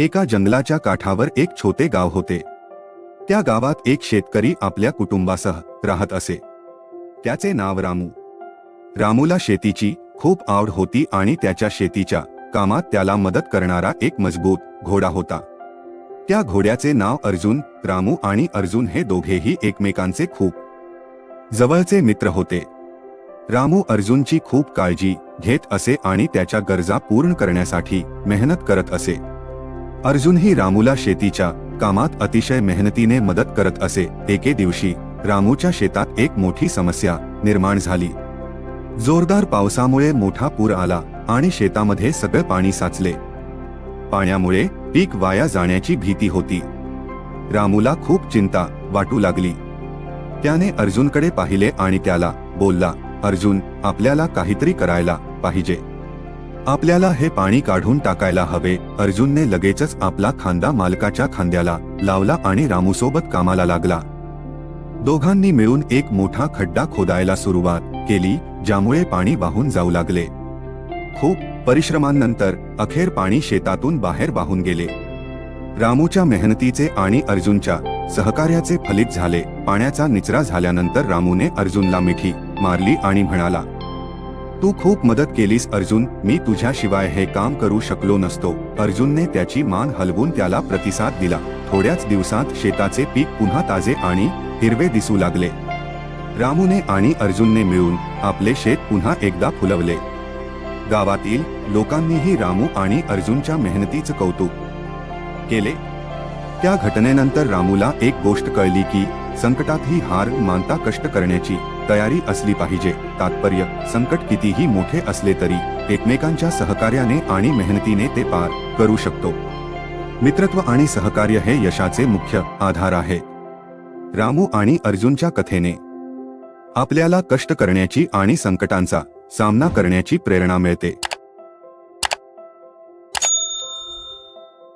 एका जंगलाच्या काठावर एक छोटे गाव होते. त्या गावात एक शेतकरी आपल्या कुटुंबासह राहत असे. त्याचे नाव रामू. रामूला शेतीची खूप आवड होती आणि त्याच्या शेतीच्या कामात त्याला मदत करणारा एक मजबूत घोडा होता. त्या घोड्याचे नाव अर्जुन रामू आणि अर्जुन हे दोघेही एकमेकांचे खूप जवळचे मित्र होते. रामू अर्जुनची खूप काळजी घेत असे आणि त्याच्या गरजा पूर्ण करण्यासाठी मेहनत करत असे. अर्जुनही रामूला शेतीच्या कामात अतिशय मेहनतीने मदत करत असे. एके दिवशी रामूच्या शेतात एक मोठी समस्या निर्माण झाली. जोरदार पावसामुळे मोठा पूर आला आणि शेतामध्ये सगळे पाणी साचले. पाण्यामुळे पीक वाया जाण्याची भीती होती. रामूला खूप चिंता वाटू लागली. त्याने अर्जुनकडे पाहिले आणि त्याला बोलला अर्जुन आपल्याला काहीतरी करायला पाहिजे. आपल्याला हे पाणी काढून टाकायला हवे. अर्जुनने लगेचच आपला खांदा मालकाच्या खांद्याला लावला आणि रामूसोबत कामाला लागला. दोघांनी मिळून एक मोठा खड्डा खोदायला सुरुवात केली ज्यामुळे पाणी वाहून जाऊ लागले. खूप परिश्रमांनंतर अखेर पाणी शेतातून बाहेर वाहून गेले. रामूच्या मेहनतीचे आणि अर्जुनच्या सहकार्याचे फलित झाले. पाण्याचा निचरा झाल्यानंतर रामूने अर्जुनला मिठी मारली आणि म्हणाला तू खूप मदत केलीस अर्जुन मी तुझ्याशिवाय हे काम करू शकलो नसतो. अर्जुनने त्याची मान हलवून त्याला प्रतिसाद दिला. थोड्याच दिवसात शेताचे पीक पुन्हा ताजे आणि हिरवे दिसू लागले. रामूने आणि अर्जुनने मिळून आपले शेत पुन्हा एकदा फुलवले. गावातील लोकांनीही रामू आणि अर्जुनच्या मेहनतीचं कौतुक केले. त्या घटनेनंतर रामूला एक गोष्ट कळली की संकटातही हार मानता कष्ट करण्याची तयारी असली पाहिजे. तात्पर्य संकट कितीही मोठे असले तरी एकमेकांच्या सहकार्याने आणि मेहनतीने ते पार करू शकतो. मित्रत्व आणि सहकार्य हे यशाचे मुख्य आधार आहे. रामू आणि अर्जुनच्या कथेने. आपल्याला कष्ट करण्याची आणि संकटांचा सामना करण्याची प्रेरणा मिळते.